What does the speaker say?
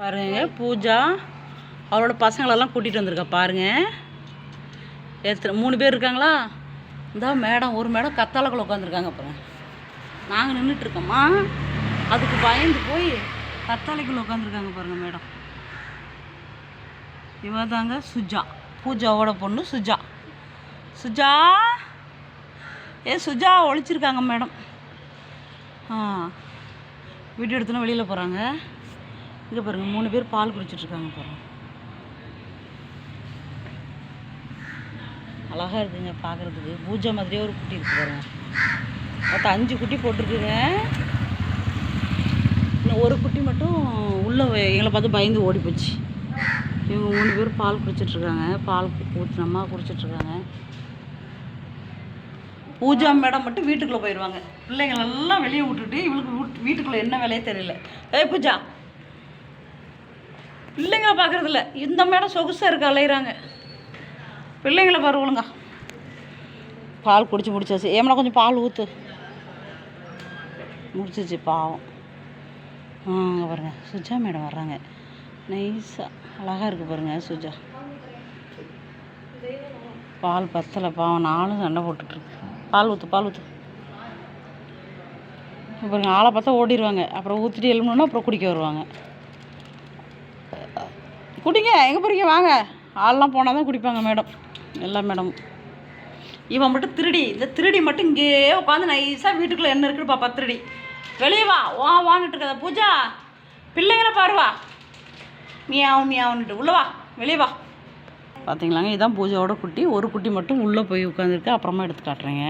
பாருங்க பூஜா அவளோட பசங்களெல்லாம் கூட்டிகிட்டு வந்திருக்கா பாருங்க. எத்தனை மூணு பேர் இருக்காங்களா? இந்த மேடம் ஒரு மேடம் கத்தாழக்குள்ள உட்காந்துருக்காங்க அப்புறம் நாங்கள் நின்றுட்டுருக்கோம்மா அதுக்கு பயந்து போய் கத்தாழைக்குள்ள உட்காந்துருக்காங்க பாருங்க மேடம். இவ தாங்க சுஜா. பூஜாவோட பொண்ணு சுஜா. சுஜா! ஏ சுஜா ஒழிச்சிருக்காங்க மேடம். ஆ வீடியோ எடுத்துனா வெளியில் போகிறாங்க இங்கே பாருங்க மூணு பேர் பால் குடிச்சிட்ருக்காங்க பாருங்க. அழகாக இருக்குங்க பார்க்குறதுக்கு பூஜா மாதிரியே ஒரு குட்டி இருக்கு பாருங்க. மொத்தம் அஞ்சு குட்டி போட்டிருக்குங்க. இன்னும் ஒரு குட்டி மட்டும் உள்ளே எங்களை பார்த்து பயந்து ஓடி போச்சு. இவங்க மூணு பேர் பால் குடிச்சிட்ருக்காங்க. பால் ஊற்றினம்மா குடிச்சிட்ருக்காங்க. பூஜா மேடம் மட்டும் வீட்டுக்குள்ளே போயிடுவாங்க பிள்ளைங்களெல்லாம் வெளியே விட்டுட்டு இவளுக்கு வீட்டுக்குள்ளே என்ன வேலையே தெரியல. ஏய் பூஜா. பிள்ளைங்களை பார்க்குறதில்ல. இந்த மேடம் சொகுசாக இருக்க அலையிறாங்க. பிள்ளைங்கள பாரு ஒழுங்கா. பால் குடிச்சு முடிச்சாச்சு. ஏமனா கொஞ்சம் பால் ஊற்று முடிச்சிச்சு பாவம். ஆ அங்கே பாருங்க. சுஜா மேடம் வர்றாங்க. நைஸாக அழகாக இருக்குது பாருங்க சுஜா. பால் பத்தலை பாவம். நானும் சண்டை போட்டுட்ருக்கு பால் ஊற்று பால் ஊற்று பாருங்க ஆளை பார்த்தா ஓடிடுவாங்க அப்புறம் ஊற்றிட்டு எழுமணுன்னா அப்புறம் குடிக்க வருவாங்க. குடிங்க எங்கே போகிறீங்க வாங்க. ஆள்லாம் போனால் தான் குடிப்பாங்க மேடம் எல்லா மேடம் இவன் மட்டும் திருடி. இந்த திருடி மட்டும் இங்கேயே உட்காந்து நைஸாக வீட்டுக்குள்ளே என்ன இருக்குன்னு பாப்பா திருடி. வெளியே வா. வா வான்னுட்டு இருக்காத. பூஜா பிள்ளைங்கள பாருவா மியாவும் மியாவுன்னுட்டு. உள்ளே வா. வெளியே வா. பார்த்தீங்களாங்க இதான் பூஜாவோட குட்டி. ஒரு குட்டி மட்டும் உள்ளே போய் உட்காந்துருக்கு. அப்புறமா எடுத்து காட்டுறேங்க.